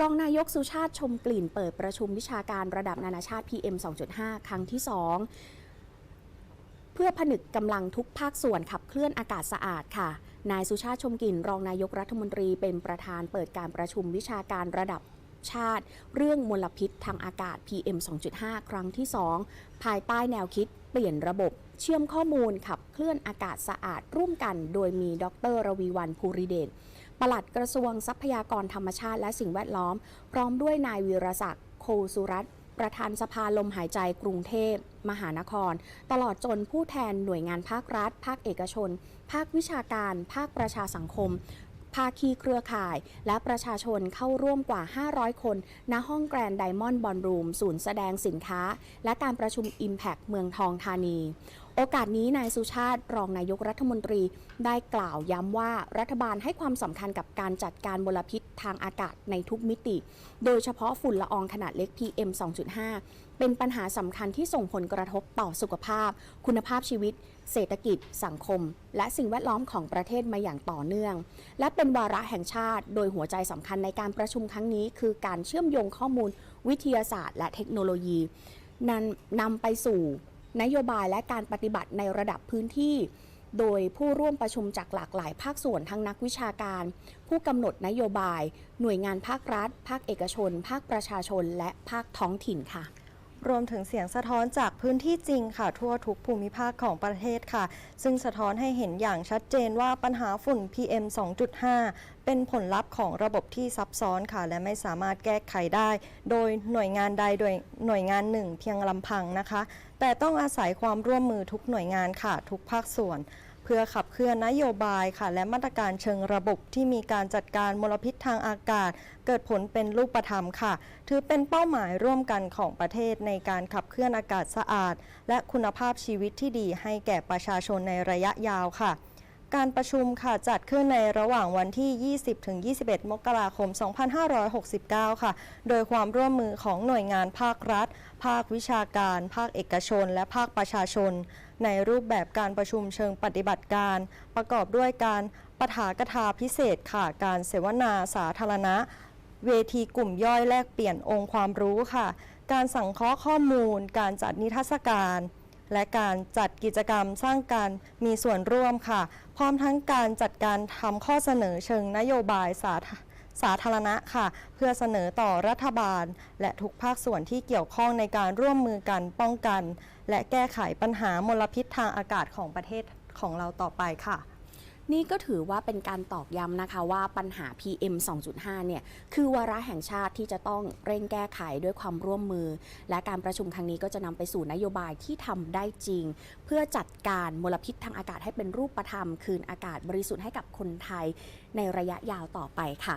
รองนายกสุชาติชมกลิ่นเปิดประชุมวิชาการระดับนานาชาติ PM 2.5 ครั้งที่ 2 เพื่อผนึกกำลังทุกภาคส่วนขับเคลื่อนอากาศสะอาดค่ะ นายสุชาติชมกลิ่น รองนายกรัฐมนตรีเป็นประธานเปิดการประชุมวิชาการระดับชาติ เรื่องมลพิษทางอากาศ PM 2.5 ครั้งที่ 2 ภายใต้แนวคิดเปลี่ยนระบบเชื่อมข้อมูลขับเคลื่อนอากาศสะอาดร่วมกัน โดยมีดร รวีวันภูริเดช ปลัดกระทรวงทรัพยากรธรรมชาติและสิ่งแวดล้อม พร้อมด้วยนายวีรศักดิ์โคสุรัตประธานสภาลมหายใจกรุงเทพ มหานคร ตลอดจนผู้แทนหน่วยงานภาครัฐ ภาคเอกชน ภาควิชาการ ภาคประชาสังคม ภาคีเครือข่าย และประชาชนเข้าร่วมกว่า 500 คน ณห้องแกรนด์ไดมอนด์บอลรูม ศูนย์แสดงสินค้า และการประชุม Impact เมืองทองธานี โอกาสนี้นายสุชาติรองนายกรัฐมนตรีได้กล่าวย้ำว่ารัฐบาลให้ความสำคัญกับการจัดการมลพิษทางอากาศในทุกมิติ โดยเฉพาะฝุ่นละอองขนาดเล็ก PM 2.5 เป็นปัญหาสำคัญที่ส่งผลกระทบต่อสุขภาพ คุณภาพชีวิต เศรษฐกิจ สังคม และสิ่งแวดล้อมของประเทศมาอย่างต่อเนื่อง และเป็นวาระแห่งชาติ โดยหัวใจสำคัญในการประชุมครั้งนี้ คือการเชื่อมโยงข้อมูล วิทยาศาสตร์ และเทคโนโลยีนั้นนำไปสู่ นโยบายและการปฏิบัติในระดับพื้นที่ โดยผู้ร่วมประชุมจากหลากหลายภาคส่วนทั้งนักวิชาการ ผู้กำหนดนโยบาย หน่วยงานภาครัฐ ภาคเอกชน ภาคประชาชน และภาคท้องถิ่นค่ะ รวมถึงเสียงสะท้อนจากพื้นที่จริงค่ะ ทั่วทุกภูมิภาคของประเทศค่ะ ซึ่งสะท้อนให้เห็นอย่างชัดเจนว่าปัญหาฝุ่น PM 2.5 เป็นผลลัพธ์ของระบบที่ซับซ้อนค่ะ และไม่สามารถแก้ไขได้ โดยหน่วยงานใดโดยหน่วยงานหนึ่งเพียงลำพังนะคะ แต่ต้องอาศัยความร่วมมือทุกหน่วยงานค่ะ ทุกภาคส่วน เพื่อขับเคลื่อนนโยบายค่ะ และมาตรการเชิงระบบที่มีการจัดการมลพิษทางอากาศ เกิดผลเป็นรูปธรรมค่ะ ถือเป็นเป้าหมายร่วมกันของประเทศในการขับเคลื่อนอากาศสะอาด และคุณภาพชีวิตที่ดีให้แก่ประชาชนในระยะยาวค่ะการประชุมค่ะจัดขึ้นในระหว่างวันที่ 20-21 มกราคม 2569 ค่ะ โดยความร่วมมือของหน่วยงานภาครัฐ ภาควิชาการ ภาคเอกชน และภาคประชาชน ในรูปแบบการประชุมเชิงปฏิบัติการ ประกอบด้วยการปฐากถาพิเศษค่ะการเสวนาสาธารณะ เวทีกลุ่มย่อยแลกเปลี่ยนองค์ความรู้ค่ะ การสังเคราะห์ข้อมูล การจัดนิทรรศการ และการจัดกิจกรรมสร้างการมีส่วนร่วมค่ะ พร้อมทั้งการจัดการทำข้อเสนอเชิงนโยบายสาธาร สาธารณะค่ะ เพื่อเสนอต่อรัฐบาล และทุกภาคส่วนที่เกี่ยวข้องในการร่วมมือกันป้องกัน และแก้ไขปัญหามลพิษทางอากาศของประเทศของเราต่อไปค่ะนี่ก็ถือว่าเป็นการตอกย้ำนะคะว่าปัญหา PM 2.5 เนี่ย คือวาระแห่งชาติที่จะต้องเร่งแก้ไขด้วยความร่วมมือ และการประชุมครั้งนี้ก็จะนำไปสู่นโยบายที่ทำได้จริง เพื่อจัดการมลพิษทางอากาศให้เป็นรูปธรรม คืนอากาศบริสุทธิ์ให้กับคนไทยในระยะยาวต่อไปค่ะ